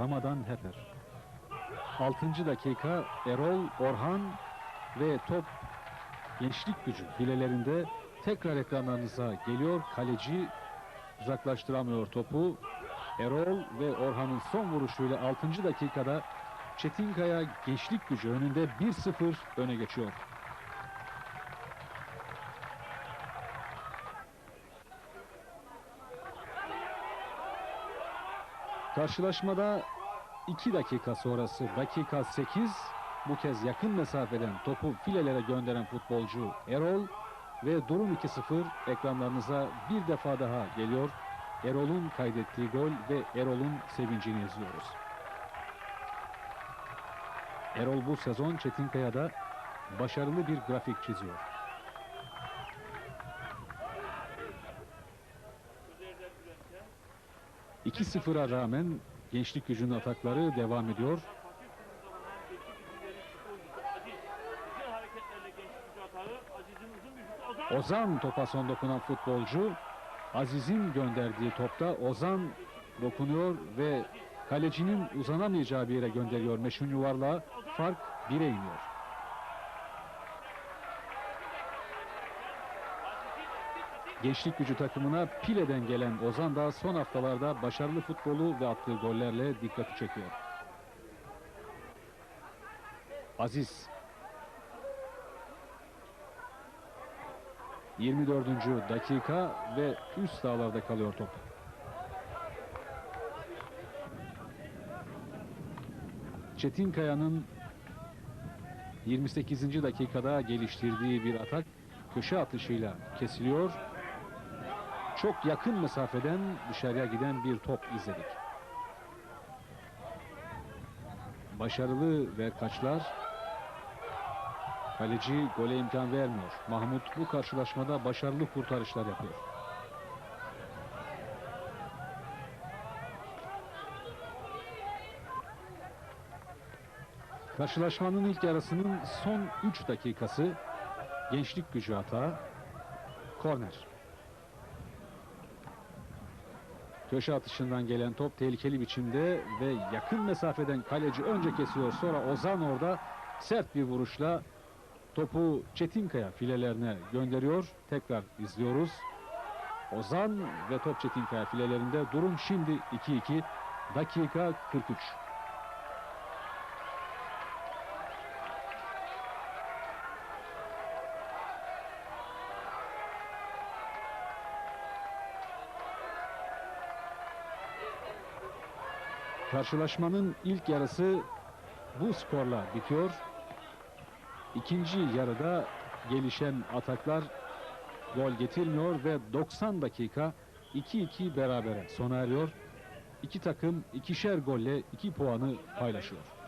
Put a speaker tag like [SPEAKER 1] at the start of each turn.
[SPEAKER 1] Ramadan Heper. 6. dakika Erol Orhan ve top gençlik gücü filelerinde tekrar ekranlarınıza geliyor. Kaleci uzaklaştıramıyor topu. Erol ve Orhan'ın son vuruşuyla 6. dakikada Çetinkaya gençlik gücü önünde 1-0 öne geçiyor. Karşılaşmada 2 dakika sonrası dakika 8 bu kez yakın mesafeden topu filelere gönderen futbolcu Erol ve durum 2-0 ekranlarınıza bir defa daha geliyor. Erol'un kaydettiği gol ve Erol'un sevincini izliyoruz. Erol bu sezon Çetinkaya'da başarılı bir grafik çiziyor. İki sıfıra rağmen gençlik gücünün atakları devam ediyor. Ozan topa son dokunan futbolcu. Aziz'in gönderdiği topta Ozan dokunuyor ve kalecinin uzanamayacağı bir yere gönderiyor meşhur yuvarlağı. Fark 1'e iniyor. Gençlik gücü takımına Pile'den gelen Ozan da son haftalarda başarılı futbolu ve attığı gollerle dikkati çekiyor. Aziz 24. dakika ve üst sahalarda kalıyor top. Çetinkaya'nın 28. dakikada geliştirdiği bir atak köşe atışıyla kesiliyor. Çok yakın mesafeden dışarıya giden bir top izledik. Başarılı verkaçlar kaleci gole imkan vermiyor. Mahmut bu karşılaşmada başarılı kurtarışlar yapıyor. Karşılaşmanın ilk yarısının son 3 dakikası gençlik gücü hata korner. Köşe atışından gelen top tehlikeli biçimde ve yakın mesafeden kaleci önce kesiyor sonra Ozan orada sert bir vuruşla topu Çetinkaya filelerine gönderiyor. Tekrar izliyoruz. Ozan ve top Çetinkaya filelerinde durum şimdi 2-2 dakika 43. Karşılaşmanın ilk yarısı bu skorla bitiyor. İkinci yarıda gelişen ataklar gol getirmiyor ve 90 dakika 2-2 berabere sona eriyor. İki takım ikişer golle iki puanı paylaşıyor.